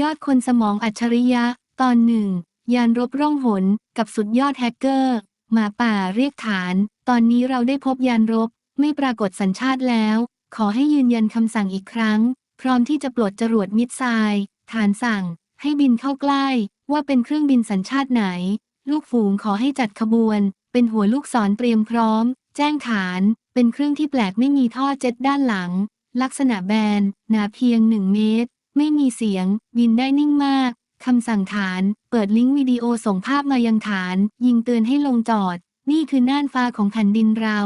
ยอดคนสมองอัจฉริยะ ตอนหนึ่ง ยานรบร่องหน กับสุดยอดแฮกเกอร์ หมาป่าเรียกฐาน ตอนนี้เราได้พบยานรบ ไม่ปรากฏสัญชาติแล้ว ขอให้ยืนยันคำสั่งอีกครั้ง พร้อมที่จะปลดจรวดมิดไซล์ฐานสั่ง ให้บินเข้าใกล้ ว่าเป็นเครื่องบินสัญชาติไหน ลูกฝูงขอให้จัดขบวน เป็นหัวลูกศรเตรียมพร้อม แจ้งฐาน เป็นเครื่องที่แปลกไม่มีท่อเจ็ตด้านหลัง ลักษณะแบน หนาเพียงหนึ่งเมตร ไม่มีเสียงบินได้นิ่งมาก คำสั่งฐาน เปิดลิงก์วิดีโอส่งภาพมายังฐาน ยิงเตือนให้ลงจอด นี่คือน่านฟ้าของแผ่นดินเรา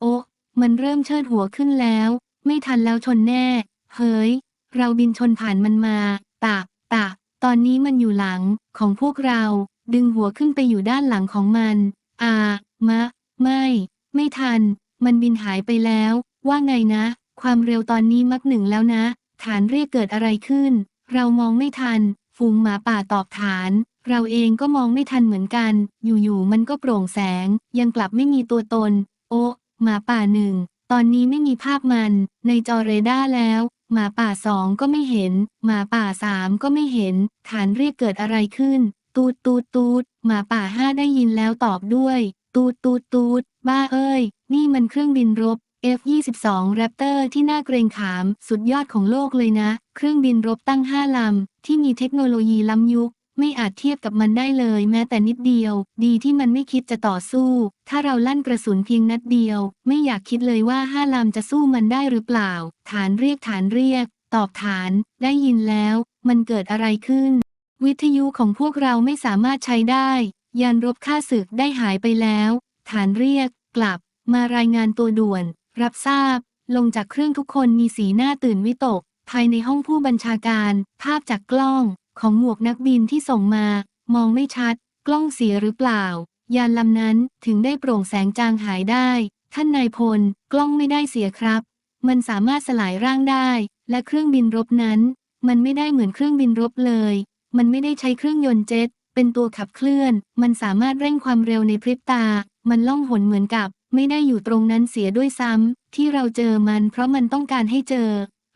โอ้มันเริ่มเชิดหัวขึ้นแล้ว ไม่ทันแล้วชนแน่ เฮ้ย เราบินชนผ่านมันมาตากตากตอนนี้มันอยู่หลังของพวกเรา ดึงหัวขึ้นไปอยู่ด้านหลังของมัน อามะ ไม่ ไม่ทัน มันบินหายไปแล้ว ว่าไงนะ ความเร็วตอนนี้มักหนึ่งแล้วนะ ฐานเรียกเกิดอะไรขึ้น เรามองไม่ทัน ฝูงหมาป่าตอบฐาน เราเองก็มองไม่ทันเหมือนกัน อยู่ๆมันก็โปร่งแสง ยังกลับไม่มีตัวตน โอ้หมาป่าหนึ่งตอนนี้ไม่มีภาพมัน ในจอเรดาร์แล้ว หมาป่าสองก็ไม่เห็น หมาป่าสามก็ไม่เห็น ฐานเรียกเกิดอะไรขึ้น ตูดตูดตูดหมาป่าห้าได้ยินแล้วตอบด้วย ตูดตูดตูดบ้าเอ้ย นี่มันเครื่องบินรบ F-22 Raptor ที่น่าเกรงขาม สุดยอดของโลกเลยนะ เครื่องบินรบตั้ง 5 ลำ ที่มีเทคโนโลยีล้ำยุค ไม่อาจเทียบกับมันได้เลยแม้แต่นิดเดียว ดีที่มันไม่คิดจะต่อสู้ ถ้าเราลั่นกระสุนเพียงนัดเดียว ไม่อยากคิดเลยว่าห้าลำจะสู้มันได้หรือเปล่า ฐานเรียกฐานเรียก ตอบฐาน ได้ยินแล้ว มันเกิดอะไรขึ้น วิทยุของพวกเราไม่สามารถใช้ได้ ยานรบฆ่าศึกได้หายไปแล้ว ฐานเรียก กลับ มารายงานตัวด่วน รับทราบ ลงจากเครื่องทุกคนมีสีหน้าตื่นวิตก ภายในห้องผู้บัญชาการ ภาพจากกล้อง ของหมวกนักบินที่ส่งมา มองไม่ชัด กล้องเสียหรือเปล่า ยานลำนั้นถึงได้โปร่งแสงจางหายได้ ท่านนายพล กล้องไม่ได้เสียครับ มันสามารถสลายร่างได้ และเครื่องบินรบนั้น มันไม่ได้เหมือนเครื่องบินรบเลย มันไม่ได้ใช้เครื่องยนต์เจ็ตเป็นตัวขับเคลื่อน มันสามารถเร่งความเร็วในพริบตา มันล่องหนเหมือนกับ ไม่ได้อยู่ตรงนั้นเสียด้วยซ้ำที่เราเจอมันเพราะมันต้องการให้เจอ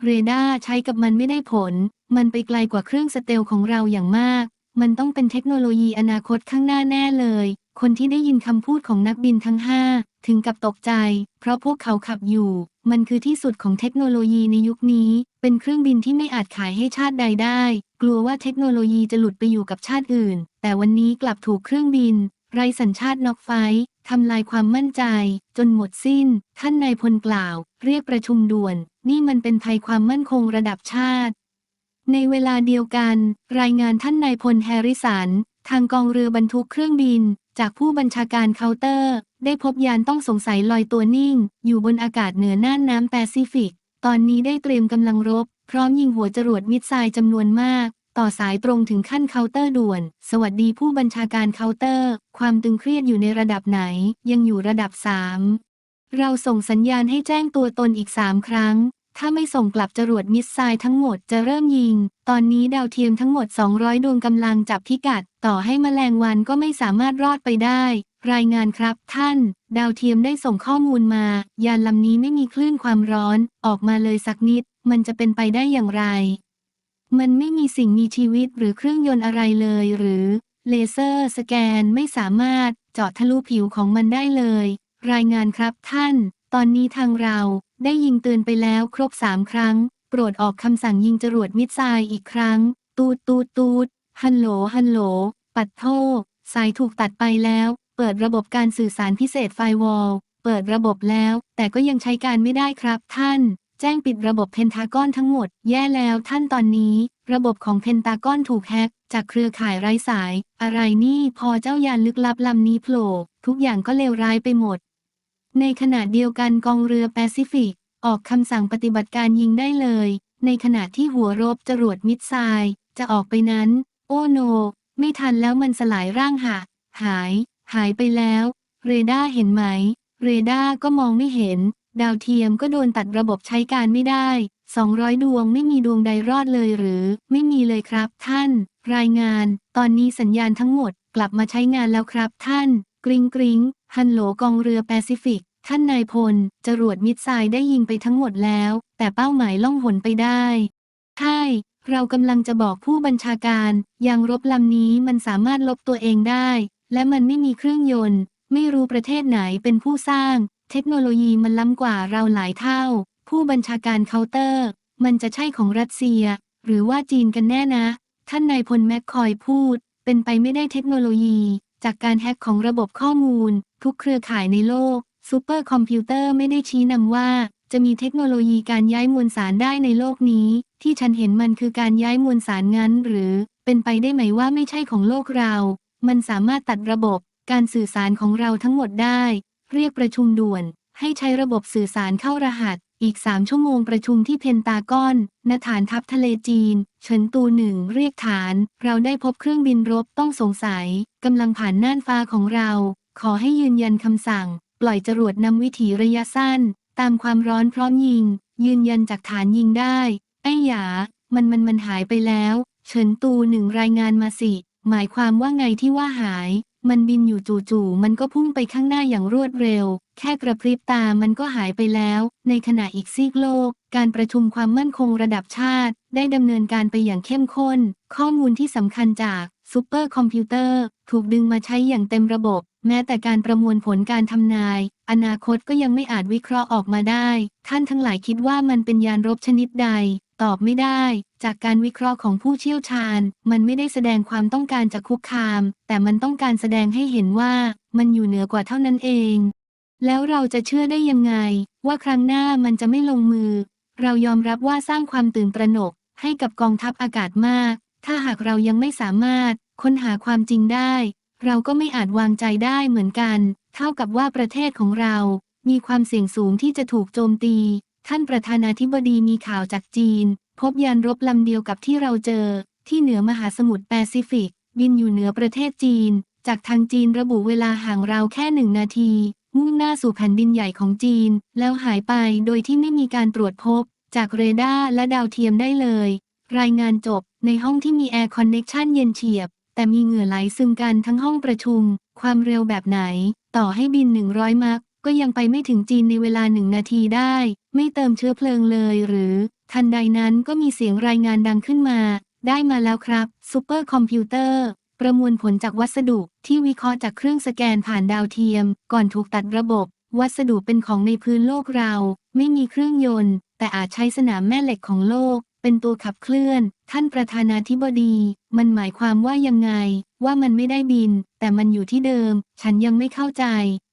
เรดาร์ใช้กับมันไม่ได้ผล มันไปไกลกว่าเครื่องสเตลของเราอย่างมาก มันต้องเป็นเทคโนโลยีอนาคตข้างหน้าแน่เลย คนที่ได้ยินคำพูดของนักบินทั้งห้าถึงกับตกใจ เพราะพวกเขาขับอยู่ มันคือที่สุดของเทคโนโลยีในยุคนี้ เป็นเครื่องบินที่ไม่อาจขายให้ชาติใดได้ กลัวว่าเทคโนโลยีจะหลุดไปอยู่กับชาติอื่น แต่วันนี้กลับถูกเครื่องบิน ไรสัญชาตินอกไฟทำลายความมั่นใจ จนหมดสิ้น ท่านนายพลกล่าว เรียกประชุมด่วน นี่มันเป็นภัยความมั่นคงระดับชาติ ในเวลาเดียวกัน รายงานท่านนายพลแฮร์ริสัน ทางกองเรือบรรทุกเครื่องบิน จากผู้บัญชาการเคาน์เตอร์ ได้พบยานต้องสงสัยลอยตัวนิ่ง อยู่บนอากาศเหนือน่านน้ำแปซิฟิก ตอนนี้ได้เตรียมกำลังรบ พร้อมยิงหัวจรวดมิสไซล์จำนวนมาก ต่อสายตรงถึงขั้นเคาน์เตอร์ด่วน สวัสดีผู้บัญชาการเคาน์เตอร์ ความตึงเครียดอยู่ในระดับไหน ยังอยู่ระดับ 3 เราส่งสัญญาณให้แจ้งตัวตนอีก 3 ครั้ง ถ้าไม่ส่งกลับจรวดมิสไซล์ทั้งหมดจะเริ่มยิง ตอนนี้ดาวเทียมทั้งหมด 200 ดวงกำลังจับพิกัด ต่อให้แมลงวันก็ไม่สามารถรอดไปได้ รายงานครับท่าน ดาวเทียมได้ส่งข้อมูลมา ยานลำนี้ไม่มีคลื่นความร้อน ออกมาเลยสักนิด มันจะเป็นไปได้อย่างไร มันไม่มีสิ่งมีชีวิตหรือเครื่องยนต์อะไรเลย หรือเลเซอร์สแกนไม่สามารถเจาะทะลุผิวของมันได้เลย รายงานครับท่าน ตอนนี้ทางเราได้ยิงเตือนไปแล้วครบสามครั้ง โปรดออกคำสั่งยิงจรวดมิสไซล์อีกครั้ง ตูดตูดตูดฮัลโหลฮัลโหล ปัดโทสายถูกตัดไปแล้ว เปิดระบบการสื่อสารพิเศษไฟวอลเปิดระบบแล้ว แต่ก็ยังใช้การไม่ได้ครับท่าน แจ้งปิดระบบเพนทากอนทั้งหมด แย่แล้วท่านตอนนี้ ระบบของเพนตากอนถูกแฮ็ก จากเครือข่ายไร้สาย อะไรนี่พอเจ้ายานลึกลับลำนี้โผล่ทุกอย่างก็เลวร้ายไปหมด ในขณะเดียวกันกองเรือแปซิฟิก ออกคำสั่งปฏิบัติการยิงได้เลย ในขณะที่หัวรบจรวดมิดไซล์จะออกไปนั้น โอ้โน ไม่ทันแล้วมันสลายร่างหะหาย หายไปแล้ว เรดาร์เห็นไหม เรดาร์ก็มองไม่เห็น ดาวเทียมก็โดนตัดระบบใช้การไม่ได้ 200 ดวงไม่มีดวงใดรอดเลยหรือ ไม่มีเลยครับ ท่าน รายงาน ตอนนี้สัญญาณทั้งหมดกลับมาใช้งานแล้วครับท่าน กริงกริงฮันโหลกองเรือแปซิฟิก ท่านนายพลจรวดมิดไซล์ได้ยิงไปทั้งหมดแล้ว แต่เป้าหมายล่องหนไปได้ ใช่ เรากำลังจะบอกผู้บัญชาการ ยางรบลำนี้มันสามารถลบตัวเองได้ และมันไม่มีเครื่องยนต์ ไม่รู้ประเทศไหนเป็นผู้สร้าง เทคโนโลยีมันล้ำกว่าเราหลายเท่า ผู้บัญชาการเคาน์เตอร์ มันจะใช่ของรัสเซีย หรือว่าจีนกันแน่นะ ท่านนายพลแมคคอยพูด เป็นไปไม่ได้เทคโนโลยี จากการแฮ็กของระบบข้อมูล ทุกเครือข่ายในโลกซูเปอร์คอมพิวเตอร์ไม่ได้ชี้นำว่าจะมีเทคโนโลยีการย้ายมวลสารได้ในโลกนี้ ที่ฉันเห็นมันคือการย้ายมวลสารงั้น หรือเป็นไปได้ไหมว่าไม่ใช่ของโลกเรา มันสามารถตัดระบบการสื่อสารของเราทั้งหมดได้ เรียกประชุมด่วน ให้ใช้ระบบสื่อสารเข้ารหัส อีกสามชั่วโมงประชุมที่เพนตากอน ณฐานทัพทะเลจีน เฉินตูหนึ่งเรียกฐาน เราได้พบเครื่องบินรบต้องสงสัย กำลังผ่านน่านฟ้าของเรา ขอให้ยืนยันคำสั่ง ปล่อยจรวดนำวิถีระยะสั้น ตามความร้อนพร้อมยิง ยืนยันจากฐานยิงได้ ไอ้หยา มันมันมันหายไปแล้ว เฉินตูหนึ่งรายงานมาสิ หมายความว่าไงที่ว่าหาย มันบินอยู่จู่ๆมันก็พุ่งไปข้างหน้าอย่างรวดเร็ว แค่กระพริบตามันก็หายไปแล้ว ในขณะอีกซีกโลก การประชุมความมั่นคงระดับชาติ ได้ดำเนินการไปอย่างเข้มข้น ข้อมูลที่สำคัญจากซูเปอร์คอมพิวเตอร์ ถูกดึงมาใช้อย่างเต็มระบบ แม้แต่การประมวลผลการทำนาย อนาคตก็ยังไม่อาจวิเคราะห์ออกมาได้ ท่านทั้งหลายคิดว่ามันเป็นยานรบชนิดใด ตอบไม่ได้ จากการวิเคราะห์ของผู้เชี่ยวชาญ มันไม่ได้แสดงความต้องการจะคุกคาม แต่มันต้องการแสดงให้เห็นว่ามันอยู่เหนือกว่าเท่านั้นเอง แล้วเราจะเชื่อได้ยังไง ว่าครั้งหน้ามันจะไม่ลงมือ เรายอมรับว่าสร้างความตื่นตระหนก ให้กับกองทัพอากาศมาก ถ้าหากเรายังไม่สามารถค้นหาความจริงได้ เราก็ไม่อาจวางใจได้เหมือนกัน เท่ากับว่าประเทศของเรา มีความเสี่ยงสูงที่จะถูกโจมตี ท่านประธานาธิบดีมีข่าวจากจีน พบยานรบลำเดียวกับที่เราเจอ ที่เหนือมหาสมุทรแปซิฟิก บินอยู่เหนือประเทศจีน จากทางจีนระบุเวลาห่างเราแค่หนึ่งนาที มุ่งหน้าสู่แผ่นดินใหญ่ของจีน แล้วหายไปโดยที่ไม่มีการตรวจพบ จากเรดาร์และดาวเทียมได้เลย รายงานจบในห้องที่มีแอร์คอนเน็กชันเย็นเฉียบ แต่มีเหงื่อไหลซึมกันทั้งห้องประชุม ความเร็วแบบไหน ต่อให้บิน 100 มักก็ยังไปไม่ถึงจีนในเวลาหนึ่งนาทีได้ ไม่เติมเชื้อเพลิงเลยหรือ ทันใดนั้นก็มีเสียงรายงานดังขึ้นมา ได้มาแล้วครับซูเปอร์คอมพิวเตอร์ประมวลผลจากวัสดุที่วิเคราะห์จากเครื่องสแกนผ่านดาวเทียม ก่อนถูกตัดระบบ วัสดุเป็นของในพื้นโลกเรา ไม่มีเครื่องยนต์ แต่อาจใช้สนามแม่เหล็กของโลก เป็นตัวขับเคลื่อน ท่านประธานาธิบดี มันหมายความว่ายังไง ว่ามันไม่ได้บิน แต่มันอยู่ที่เดิม ฉันยังไม่เข้าใจ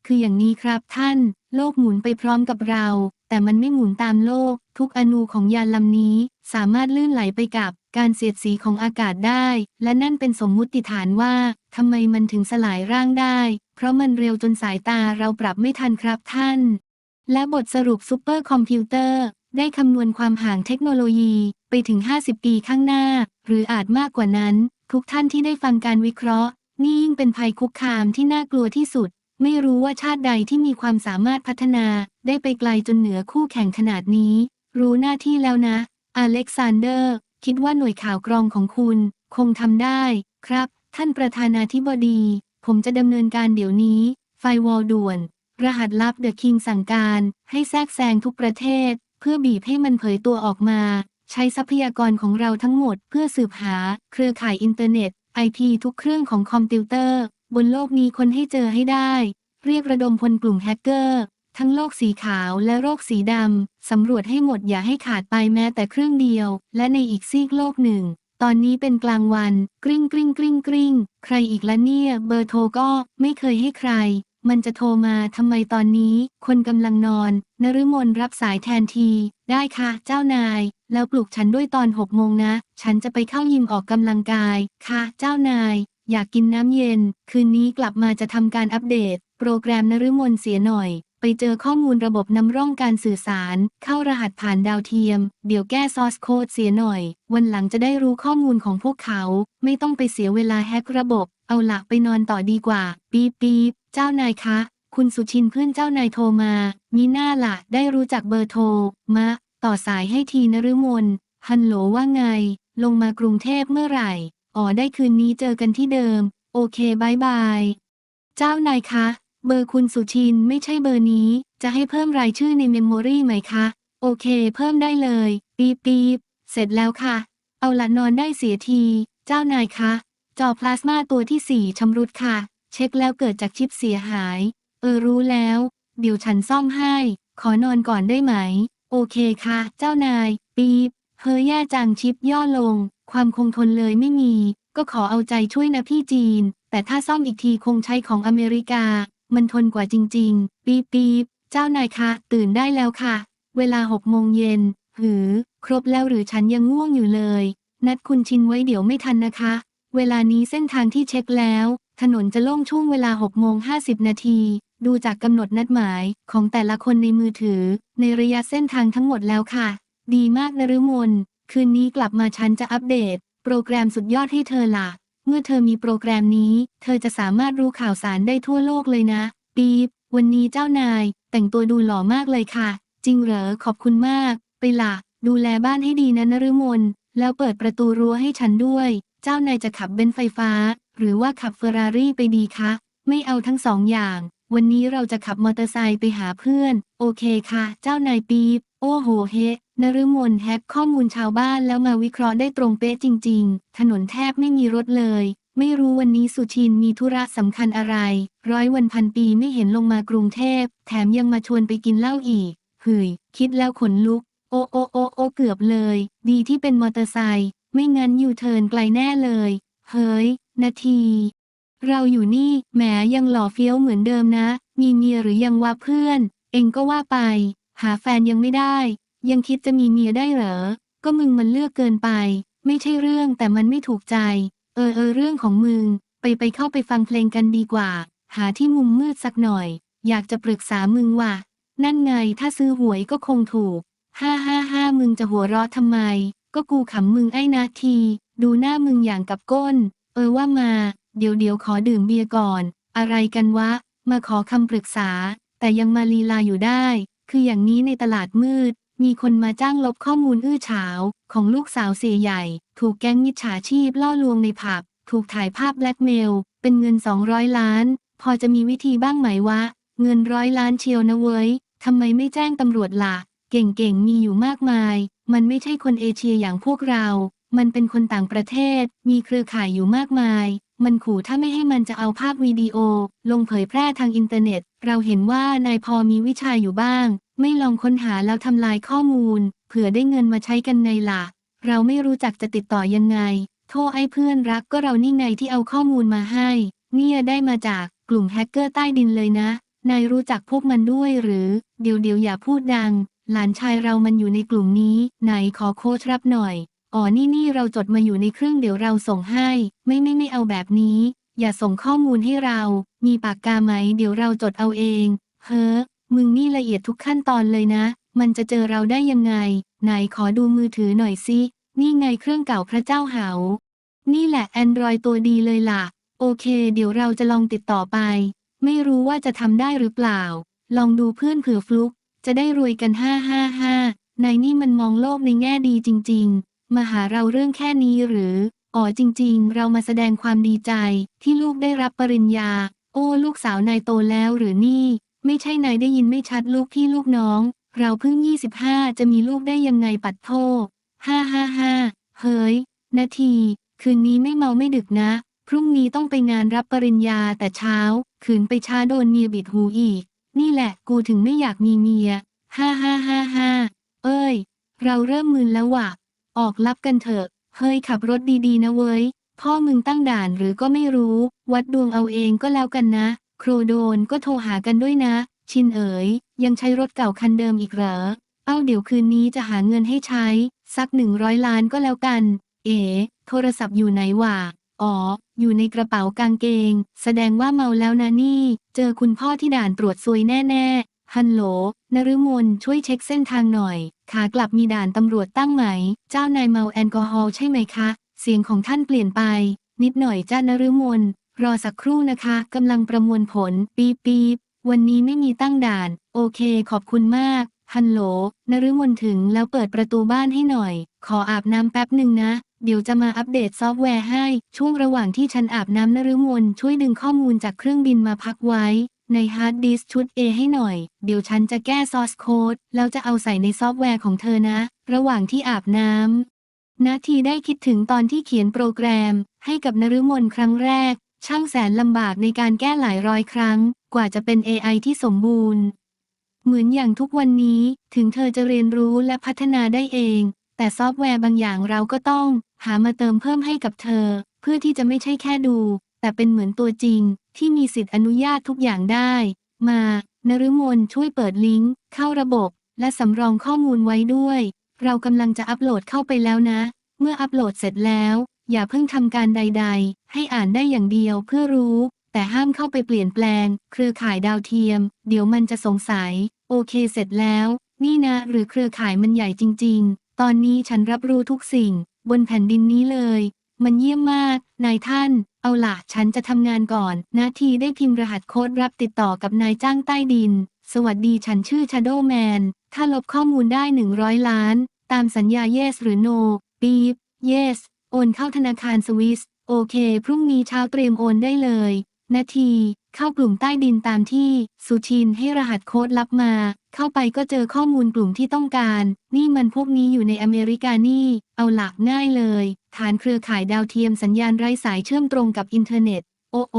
คืออย่างนี้ครับท่าน โลกหมุนไปพร้อมกับเรา แต่มันไม่หมุนตามโลก ทุกอนูของยานลำนี้ สามารถลื่นไหลไปกับการเสียดสีของอากาศได้ และนั่นเป็นสมมุติฐานว่าทำไมมันถึงสลายร่างได้ เพราะมันเร็วจนสายตาเราปรับไม่ทันครับท่าน และบทสรุปซูเปอร์คอมพิวเตอร์ ได้คำนวณความห่างเทคโนโลยีไปถึง 50 ปีข้างหน้า หรืออาจมากกว่านั้น ทุกท่านที่ได้ฟังการวิเคราะห์ นี่ยิ่งเป็นภัยคุกคามที่น่ากลัวที่สุด ไม่รู้ว่าชาติใดที่มีความสามารถพัฒนาได้ไปไกลจนเหนือคู่แข่งขนาดนี้ รู้หน้าที่แล้วนะ อเล็กซานเดอร์ คิดว่าหน่วยข่าวกรองของคุณ คงทำได้ ครับ ท่านประธานาธิบดี ผมจะดำเนินการเดี๋ยวนี้ ไฟวอลด่วน รหัสลับเดอะคิงสั่งการให้แทรกแซงทุกประเทศ เพื่อบีบให้มันเผยตัวออกมา ใช้ทรัพยากรของเราทั้งหมดเพื่อสืบหา เครือข่ายอินเทอร์เน็ต ไอพีทุกเครื่องของคอมพิวเตอร์ บนโลกนี้คนให้เจอให้ได้ เรียกระดมพลกลุ่มแฮกเกอร์ ทั้งโลกสีขาวและโลกสีดำ สำรวจให้หมดอย่าให้ขาดไปแม้แต่เครื่องเดียว และในอีกซีกโลกหนึ่ง ตอนนี้เป็นกลางวัน กริ้งกริ้งกริ้งกริ้งใครอีกละเนี่ย เบอร์โทรก็ไม่เคยให้ใคร มันจะโทรมาทำไมตอนนี้ คนกำลังนอน นฤมลรับสายแทนที ได้ค่ะ เจ้านาย แล้วปลุกฉันด้วยตอนหกโมงนะ ฉันจะไปเข้ายิมออกกำลังกาย ค่ะ เจ้านาย อยากกินน้ำเย็น คืนนี้กลับมาจะทำการอัปเดต โปรแกรมนฤมลเสียหน่อย ไปเจอข้อมูลระบบนำร่องการสื่อสาร เข้ารหัสผ่านดาวเทียม เดี๋ยวแก้ซอสโค้ดเสียหน่อย วันหลังจะได้รู้ข้อมูลของพวกเขา ไม่ต้องไปเสียเวลาแฮกระบบ เอาละไปนอนต่อดีกว่า ปี๊บปี๊บเจ้านายคะ คุณสุชินเพื่อนเจ้านายโทรมา มีหน้าละได้รู้จักเบอร์โทร มะ ต่อสายให้ทีนฤมลฮันโหลว่าไง ลงมากรุงเทพเมื่อไหร่ อ๋อได้คืนนี้เจอกันที่เดิม โอเคบายบาย เจ้านายคะ เบอร์คุณสุชินไม่ใช่เบอร์นี้ จะให้เพิ่มรายชื่อในเมมโมรี่ไหมคะ โอเค เพิ่มได้เลย ปี๊บปี๊บเสร็จแล้วค่ะ เอาละนอนได้เสียที เจ้านายคะ จอพลาสมาตัวที่สี่ชำรุดค่ะ เช็คแล้วเกิดจากชิปเสียหาย เออรู้แล้ว เดี๋ยวฉันซ่อมให้ ขอนอนก่อนได้ไหม โอเคค่ะ เจ้านาย ปี๊บเฮอแย่จังชิปย่อลง ความคงทนเลยไม่มี ก็ขอเอาใจช่วยนะพี่จีน แต่ถ้าซ่อมอีกทีคงใช้ของอเมริกา มันทนกว่าจริง ๆ ปี๊บปี๊บเจ้านายคะตื่นได้แล้วค่ะ เวลาหกโมงเย็นหือ ครบแล้วหรือฉันยังง่วงอยู่เลย นัดคุณชินไว้เดี๋ยวไม่ทันนะคะ เวลานี้เส้นทางที่เช็คแล้ว ถนนจะโล่งช่วงเวลา6โมง50 นาที ดูจากกำหนดนัดหมายของแต่ละคนในมือถือ ในระยะเส้นทางทั้งหมดแล้วค่ะ ดีมากนฤมล คืนนี้กลับมาฉันจะอัปเดต โปรแกรมสุดยอดให้เธอล่ะ เมื่อเธอมีโปรแกรมนี้ เธอจะสามารถรู้ข่าวสารได้ทั่วโลกเลยนะ ปี๊บ วันนี้เจ้านาย แต่งตัวดูหล่อมากเลยค่ะ จริงเหรอ ขอบคุณมาก ไปล่ะ ดูแลบ้านให้ดีนะนฤมล แล้วเปิดประตูรั้วให้ฉันด้วย เจ้านายจะขับเบนซ์ไฟฟ้า หรือว่าขับเฟอร์รารี่ไปดีคะ ไม่เอาทั้งสองอย่าง วันนี้เราจะขับมอเตอร์ไซค์ไปหาเพื่อน โอเคค่ะ เจ้านายปี๊บโอ้โหเฮนฤมลแฮกข้อมูลชาวบ้านแล้วมาวิเคราะห์ได้ตรงเป๊ะจริง ๆ ถนนแทบไม่มีรถเลย ไม่รู้วันนี้สุชินมีธุระสำคัญอะไร ร้อยวันพันปีไม่เห็นลงมากรุงเทพ แถมยังมาชวนไปกินเหล้าอีกเฮ้ยคิดแล้วขนลุก โอโอโอโอเกือบเลย ดีที่เป็นมอเตอร์ไซค์ ไม่งั้นยูเทิร์นไกลแน่เลย เฮ้ย นาที เราอยู่นี่แหมยังหล่อเฟี้ยวเหมือนเดิมนะ มีเมียหรือยังวะเพื่อน เองก็ว่าไป หาแฟนยังไม่ได้ ยังคิดจะมีเมียได้เหรอ ก็มึงมันเลือกเกินไป ไม่ใช่เรื่องแต่มันไม่ถูกใจ เออเออเรื่องของมึง ไปไปเข้าไปฟังเพลงกันดีกว่า หาที่มุมมืดสักหน่อย อยากจะปรึกษามึงว่ะ นั่นไงถ้าซื้อหวยก็คงถูก ห้าห้าห้ามึงจะหัวเราะทำไม ก็กูขำมึงไอ้นาที ดูหน้ามึงอย่างกับก้น เออว่ามา เดี๋ยวเดี๋ยวขอดื่มเบียร์ก่อน อะไรกันวะ มาขอคำปรึกษา แต่ยังมาลีลาอยู่ได้ คืออย่างนี้ในตลาดมืด มีคนมาจ้างลบข้อมูลอื้อฉาว ของลูกสาวเสียใหญ่ ถูกแก๊งมิจฉาชีพล่อลวงในผับ ถูกถ่ายภาพแบล็กเมล เป็นเงิน 200 ล้าน พอจะมีวิธีบ้างไหมวะ เงินร้อยล้านเชียวนะเว้ยทำไมไม่แจ้งตำรวจล่ะ เก่งๆมีอยู่มากมาย มันไม่ใช่คนเอเชียอย่างพวกเรา มันเป็นคนต่างประเทศ มีเครือข่ายอยู่มากมาย มันขู่ถ้าไม่ให้มันจะเอาภาพวิดีโอ ลงเผยแพร่ทางอินเทอร์เน็ต เราเห็นว่านายพอมีวิชาอยู่บ้าง ไม่ลองค้นหาแล้วทำลายข้อมูล เผื่อได้เงินมาใช้กันไงล่ะ เราไม่รู้จักจะติดต่อยังไง โทษไอ้เพื่อนรักก็เรานี่ไงที่เอาข้อมูลมาให้ เนี่ยได้มาจากกลุ่มแฮกเกอร์ใต้ดินเลยนะ นายรู้จักพวกมันด้วยหรือ เดี๋ยวเดี๋ยวอย่าพูดดัง หลานชายเรามันอยู่ในกลุ่มนี้ ไหนขอโค้ชรับหน่อย อ๋อนี่นี่เราจดมาอยู่ในเครื่องเดี๋ยวเราส่งให้ ไม่ไม่ไม่เอาแบบนี้ อย่าส่งข้อมูลให้เรา มีปากกาไหมเดี๋ยวเราจดเอาเอง เฮ้อ มึงนี่ละเอียดทุกขั้นตอนเลยนะ มันจะเจอเราได้ยังไง ไหนขอดูมือถือหน่อยสิ นี่ไงเครื่องเก่าพระเจ้าเหา นี่แหละ Android ตัวดีเลยล่ะ โอเค เดี๋ยวเราจะลองติดต่อไป ไม่รู้ว่าจะทำได้หรือเปล่า ลองดูเพื่อนเผื่อฟลุก จะได้รวยกันห้าห้าห้านายนี่มันมองโลกในแง่ดีจริง ๆ มาหาเราเรื่องแค่นี้หรือ อ๋อจริง ๆ เรามาแสดงความดีใจที่ลูกได้รับปริญญา โอ้ลูกสาวนายโตแล้วหรือนี่ ไม่ใช่นายได้ยินไม่ชัดลูกพี่ลูกน้อง เราเพิ่ง 25 จะมีลูกได้ยังไงปัดโทษห้าห้าห้าเฮ้ย นาที คืนนี้ไม่เมาไม่ดึกนะ พรุ่งนี้ต้องไปงานรับปริญญาแต่เช้า ขืนไปช้าโดนเมียบิดหูอีก นี่แหละกูถึงไม่อยากมีเมียห้าห้าห้าห้าเอ้ย เราเริ่มมึนแล้วว่ะ ออกลับกันเถอะ เฮ้ยขับรถดีๆ นะเว้ย พ่อมึงตั้งด่านหรือก็ไม่รู้ วัดดวงเอาเองก็แล้วกันนะ โครโดนก็โทรหากันด้วยนะ ชินเอ๋ย ยังใช้รถเก่าคันเดิมอีกเหรอ เอ้าเดี๋ยวคืนนี้จะหาเงินให้ใช้ สักหนึ่งร้อยล้านก็แล้วกัน เอ๋ โทรศัพท์อยู่ไหนวะ อ๋อ อยู่ในกระเป๋ากางเกง แสดงว่าเมาแล้วนะนี่ เจอคุณพ่อที่ด่านตรวจซวยแน่ๆ ฮัลโหล นฤมลช่วยเช็คเส้นทางหน่อย ขากลับมีด่านตำรวจตั้งไหม เจ้านายเมาแอลกอฮอล์ใช่ไหมคะ เสียงของท่านเปลี่ยนไป นิดหน่อยจ้านฤมลรอสักครู่นะคะกำลังประมวลผล ปีบปีวันนี้ไม่มีตั้งด่าน โอเค ขอบคุณมาก ฮัลโหลนฤมลถึงแล้วเปิดประตูบ้านให้หน่อย ขออาบน้ำแป๊บหนึ่งนะ เดี๋ยวจะมาอัปเดตซอฟต์แวร์ให้ ช่วงระหว่างที่ฉันอาบน้ำนฤมลช่วยดึงข้อมูลจากเครื่องบินมาพักไว้ ในฮาร์ดดิสชุด A ให้หน่อย เดี๋ยวฉันจะแก้ซอสโค้ดแล้วจะเอาใส่ในซอฟต์แวร์ของเธอนะ ระหว่างที่อาบน้ำนาทีได้คิดถึงตอนที่เขียนโปรแกรม ให้กับนฤมลครั้งแรก ช่างแสนลำบากในการแก้หลายร้อยครั้ง กว่าจะเป็น AI ที่สมบูรณ์ เหมือนอย่างทุกวันนี้ถึงเธอจะเรียนรู้และพัฒนาได้เอง แต่ซอฟต์แวร์บางอย่างเราก็ต้อง หามาเติมเพิ่มให้กับเธอ เพื่อที่จะไม่ใช่แค่ดู แต่เป็นเหมือนตัวจริง ที่มีสิทธิอนุญาตทุกอย่างได้ มานฤมลช่วยเปิดลิงก์ เข้าระบบ และสำรองข้อมูลไว้ด้วย เรากำลังจะอัปโหลดเข้าไปแล้วนะ เมื่ออัปโหลดเสร็จแล้ว อย่าเพิ่งทำการใด ๆ ให้อ่านได้อย่างเดียวเพื่อรู้แต่ห้ามเข้าไปเปลี่ยนแปลง เครือข่ายดาวเทียม เดี๋ยวมันจะสงสัย โอเคเสร็จแล้ว นี่นะ หรือเครือข่ายมันใหญ่จริง ๆ ตอนนี้ฉันรับรู้ทุกสิ่ง บนแผ่นดินนี้เลย มันเยี่ยมมาก นายท่าน เอาละฉันจะทำงานก่อนนาทีได้พิมพ์รหัสโค้ดรับติดต่อกับนายจ้างใต้ดิน สวัสดีฉันชื่อ Shadow Man ถ้าลบข้อมูลได้ 100 ล้าน ตามสัญญา Yes หรือ No ปีบ Yes โอนเข้าธนาคารสวิส โอเค พรุ่งนี้เช้าเตรียมโอนได้เลย นาที เข้ากลุ่มใต้ดินตามที่ สุชินให้รหัสโค้ดลับมา เข้าไปก็เจอข้อมูลกลุ่มที่ต้องการ นี่มันพวกนี้อยู่ในอเมริกานี่ เอาหลักง่ายเลย ฐานเครือข่ายดาวเทียมสัญญาณไร้สายเชื่อมตรงกับอินเทอร์เน็ต โอ้โอ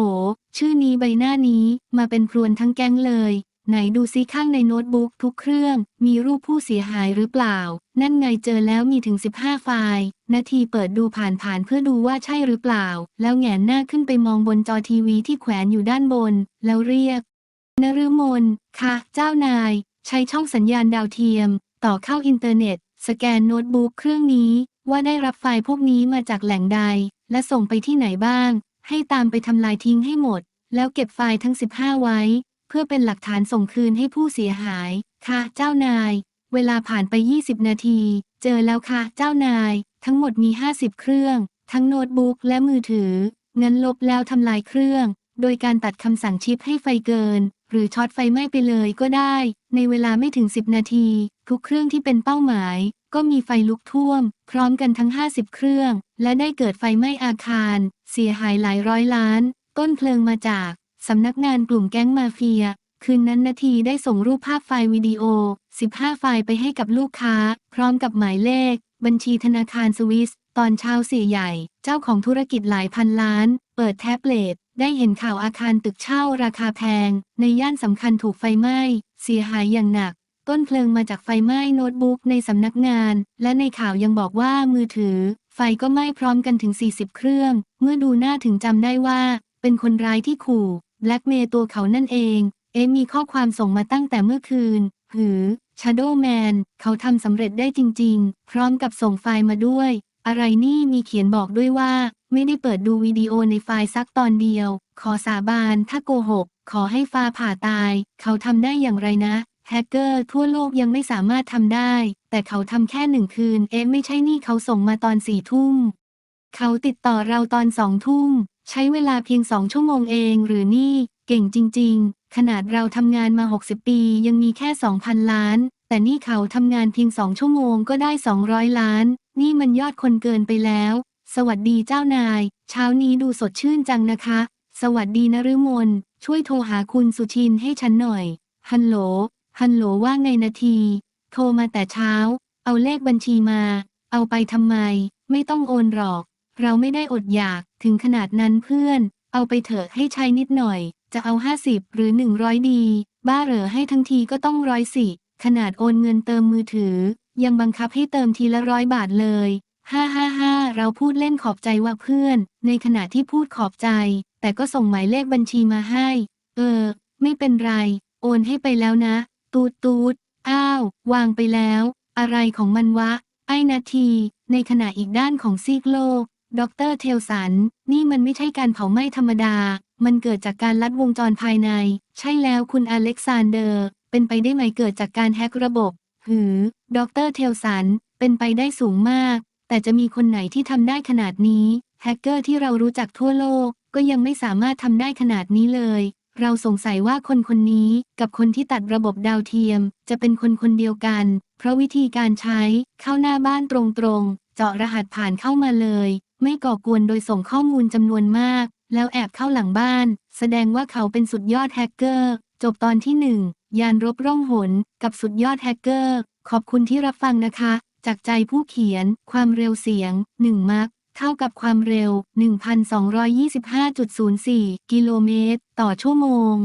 ชื่อนี้ใบหน้านี้ มาเป็นพรวนทั้งแก๊งเลย ไหนดูซิข้างในโน้ตบุ๊กทุกเครื่อง มีรูปผู้เสียหายหรือเปล่า นั่นไงเจอแล้วมีถึง 15 ไฟล์ นาทีเปิดดูผ่านๆเพื่อดูว่าใช่หรือเปล่า แล้วแงนหน้าขึ้นไปมองบนจอทีวีที่แขวนอยู่ด้านบน แล้วเรียกนฤมลค่ะ เจ้านาย ใช้ช่องสัญญาณดาวเทียม ต่อเข้าอินเทอร์เน็ต สแกนโน้ตบุ๊กเครื่องนี้ ว่าได้รับไฟล์พวกนี้มาจากแหล่งใด และส่งไปที่ไหนบ้าง ให้ตามไปทำลายทิ้งให้หมด แล้วเก็บไฟล์ทั้ง 15 ไว้ เพื่อเป็นหลักฐานส่งคืนให้ผู้เสียหาย ค่ะ เจ้านาย เวลาผ่านไป 20 นาที เจอแล้วค่ะ เจ้านาย ทั้งหมดมี 50 เครื่อง ทั้งโน้ตบุ๊กและมือถือ เงั้นลบแล้วทำลายเครื่อง โดยการตัดคำสั่งชิปให้ไฟเกิน หรือช็อตไฟไหม้ไปเลยก็ได้ ในเวลาไม่ถึง 10 นาที ทุกเครื่องที่เป็นเป้าหมาย ก็มีไฟลุกท่วม พร้อมกันทั้ง 50 เครื่อง และได้เกิดไฟไหม้อาคาร เสียหายหลายร้อยล้าน ต้นเพลิงมาจาก สำนักงานกลุ่มแก๊งมาเฟีย คืนนั้นนาทีได้ส่งรูปภาพไฟล์วิดีโอ 15 ไฟล์ไปให้กับลูกค้า พร้อมกับหมายเลข บัญชีธนาคารสวิส ตอนเช้าเสียใหญ่ เจ้าของธุรกิจหลายพันล้าน เปิดแท็บเล็ตได้เห็นข่าวอาคารตึกเช่าราคาแพง ในย่านสำคัญถูกไฟไหม้ เสียหายอย่างหนัก ต้นเพลิงมาจากไฟไหม้โน้ตบุ๊กในสำนักงาน และในข่าวยังบอกว่ามือถือ ไฟก็ไหม้พร้อมกันถึง 40 เครื่อง เมื่อดูหน้าถึงจำได้ว่า เป็นคนร้ายที่ขู่ แบล็กเมย์ตัวเขานั่นเอง เอมีข้อความส่งมาตั้งแต่เมื่อคืน หือ Shadow Man เขาทำสำเร็จได้จริง ๆ พร้อมกับส่งไฟล์มาด้วย อะไรนี่มีเขียนบอกด้วยว่า ไม่ได้เปิดดูวิดีโอในไฟล์สักตอนเดียว ขอสาบานถ้าโกหก ขอให้ฟ้าผ่าตาย เขาทำได้อย่างไรนะแฮกเกอร์ทั่วโลกยังไม่สามารถทำได้ แต่เขาทำแค่หนึ่งคืน เอไม่ใช่นี่เขาส่งมาตอนสี่ทุ่ม เขาติดต่อเราตอนสองทุ่ม ใช้เวลาเพียงสองชั่วโมงเองหรือนี่ เก่งจริง ๆ ขนาดเราทำงานมา 60 ปียังมีแค่ 2,000 ล้าน แต่นี่เขาทำงานเพียงสองชั่วโมงก็ได้ 200 ล้าน นี่มันยอดคนเกินไปแล้ว สวัสดีเจ้านาย เช้านี้ดูสดชื่นจังนะคะ สวัสดีนฤมลช่วยโทรหาคุณสุชินให้ฉันหน่อย ฮัลโหล ฮัลโหลว่าไงนาที โทรมาแต่เช้า เอาเลขบัญชีมา เอาไปทำไม ไม่ต้องโอนหรอก เราไม่ได้อดอยากถึงขนาดนั้นเพื่อน เอาไปเถอะให้ใช้นิดหน่อย จะเอา50หรือ100ดี บ้าเหรอให้ทั้งทีก็ต้องร้อยสิขนาดโอนเงินเติมมือถือ ยังบังคับให้เติมทีละร้อยบาทเลยฮ่าฮ่าฮ่าเราพูดเล่นขอบใจว่าเพื่อน ในขณะที่พูดขอบใจ แต่ก็ส่งหมายเลขบัญชีมาให้ เออ ไม่เป็นไร โอนให้ไปแล้วนะ ตูดตูดอ้าว วางไปแล้ว อะไรของมันวะ ไอ้นาที ในขณะอีกด้านของซีกโลก ดรเทลสัน นี่มันไม่ใช่การเผาไหม้ธรรมดา มันเกิดจากการลัดวงจรภายใน ใช่แล้วคุณอเล็กซานเดอร์ เป็นไปได้ไหมเกิดจากการแฮกระบบ หือ ดรเทลสัน เป็นไปได้สูงมาก แต่จะมีคนไหนที่ทำได้ขนาดนี้ แฮกเกอร์ที่เรารู้จักทั่วโลก ก็ยังไม่สามารถทำได้ขนาดนี้เลย เราสงสัยว่าคนคนนี้กับคนที่ตัดระบบดาวเทียม จะเป็นคนคนเดียวกัน เพราะวิธีการใช้เข้าหน้าบ้านตรงๆ เจาะรหัสผ่านเข้ามาเลย ไม่ก่อกวนโดยส่งข้อมูลจำนวนมาก แล้วแอบเข้าหลังบ้าน แสดงว่าเขาเป็นสุดยอดแฮกเกอร์ จบตอนที่หนึ่งยานรบร่องหน กับสุดยอดแฮกเกอร์ ขอบคุณที่รับฟังนะคะ จากใจผู้เขียน ความเร็วเสียง 1 มักเท่ากับความเร็ว 1,225.04 กิโลเมตร ต่อชั่วโมง